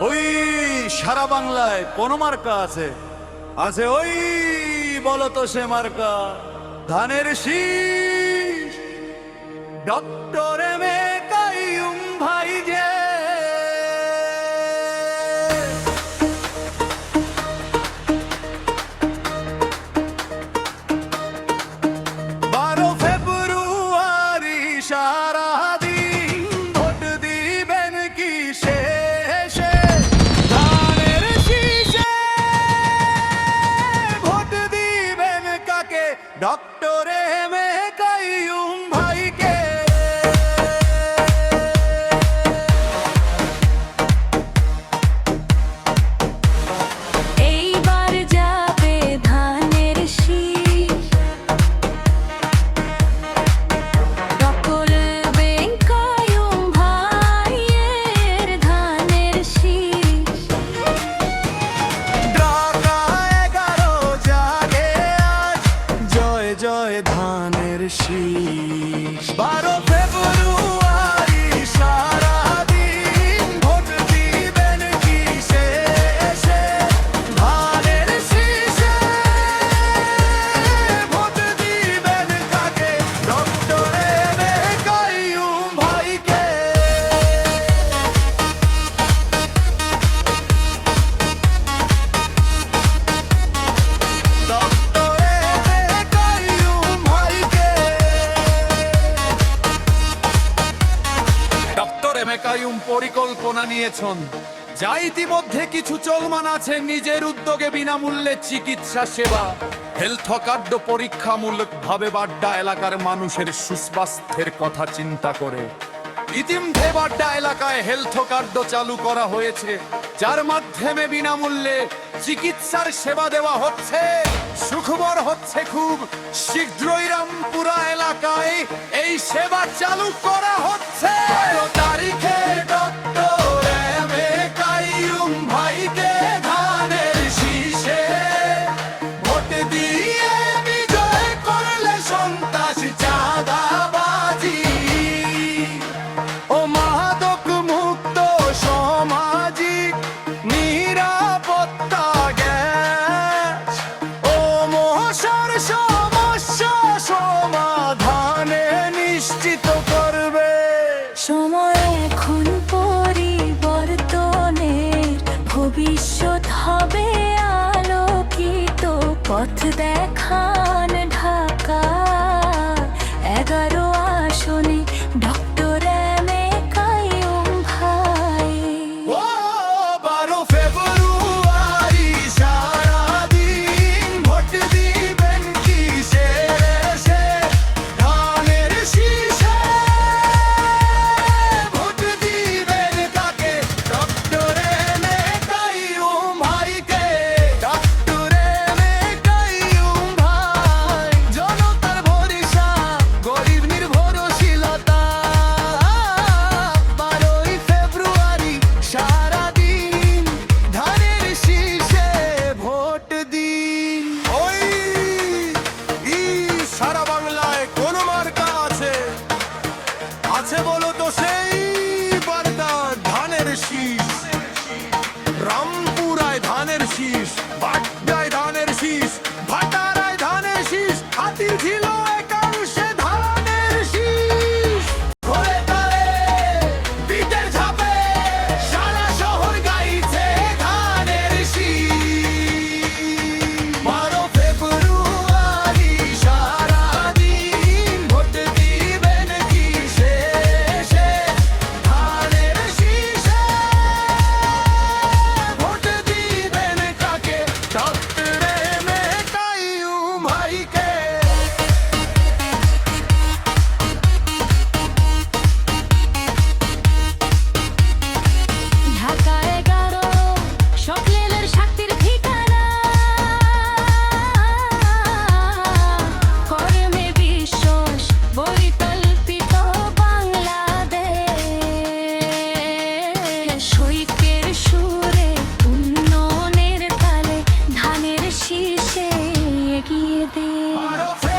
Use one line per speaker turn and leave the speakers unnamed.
ওই সারা বাংলায় কোন মার্কা আছে? আছে ওই বলতো সে মার্কা। ধানের শীষ, ডক্টর এম ধানের পরিকল্পনা নিয়েছেন। যা ইতিমধ্যে কিছু চলমান আছে নিজের উদ্যোগে বিনামূল্যে চিকিৎসা সেবা। হেলথ কার্ড পরীক্ষামূলক ভাবে বাড্ডা এলাকার মানুষের সুস্বাস্থ্যের কথা চিন্তা করে। ইতিমধ্যে বাড্ডা এলাকায় হেলথ কার্ড চালু করা হয়েছে, যার মাধ্যমে বিনামূল্যে চিকিৎসার সেবা দেওয়া হচ্ছে। সুখবর হচ্ছে খুব শীঘ্রই রামপুরা এলাকায় এই সেবা চালু
পথ দেখান। লাগিয়ে দে